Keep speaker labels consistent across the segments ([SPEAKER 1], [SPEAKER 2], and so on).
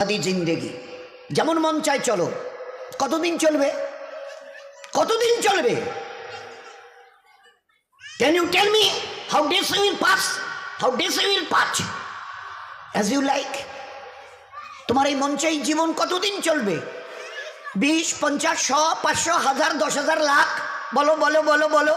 [SPEAKER 1] আদি জিন্দেগি। যেমন মন চায় চলো। কতদিন চলবে? কতদিন চলবে? Can you tell me how days will pass how days will pass as you like তোমার এই মন চাই জীবন কতদিন চলবে? বিশ, পঞ্চাশ, শ, পাঁচশো, হাজার, দশ হাজার লাখ। বলো বলো বলো বলো।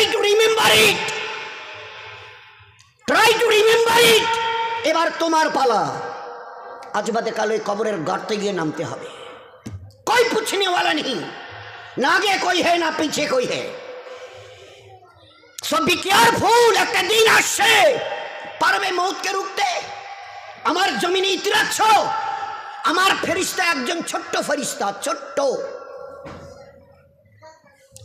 [SPEAKER 1] try to remember it try to remember it এবার তোমার পালা। আজবাদে কালে কবরের গর্তে গিয়ে নামতে হবে। কই পুছনেওয়ালা নেই না আগে কই হে, না পিছে কই হে। সব বি কেয়ারফুল একটা দিন আসছে। পারবে মৌতকে রুখতে? আমার জমিনে ইতিরাচ্ছ। আমার ফেরিস্তা একজন ছোট্ট ফেরিস্তা, ছোট্ট।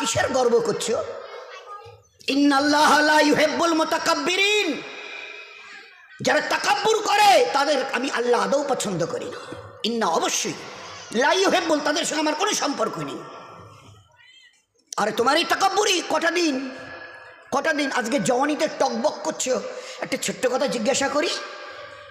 [SPEAKER 1] কিসের গর্ব করছ? ইন্নাল্লাহ লা যারা তাকাব্বুর করে, তাদের আমি আল্লাহ আদৌ পছন্দ করি না। ইন্না অবশ্যই, লা ইউহিব্বুল, তাদের সঙ্গে আমার কোনো সম্পর্ক নেই। আরে তোমার এই তাকাব্বুরি কটা দিন? কটা দিন? আজকে জওয়ানিতে টকবক করছ। একটা ছোট্ট কথা জিজ্ঞাসা করি।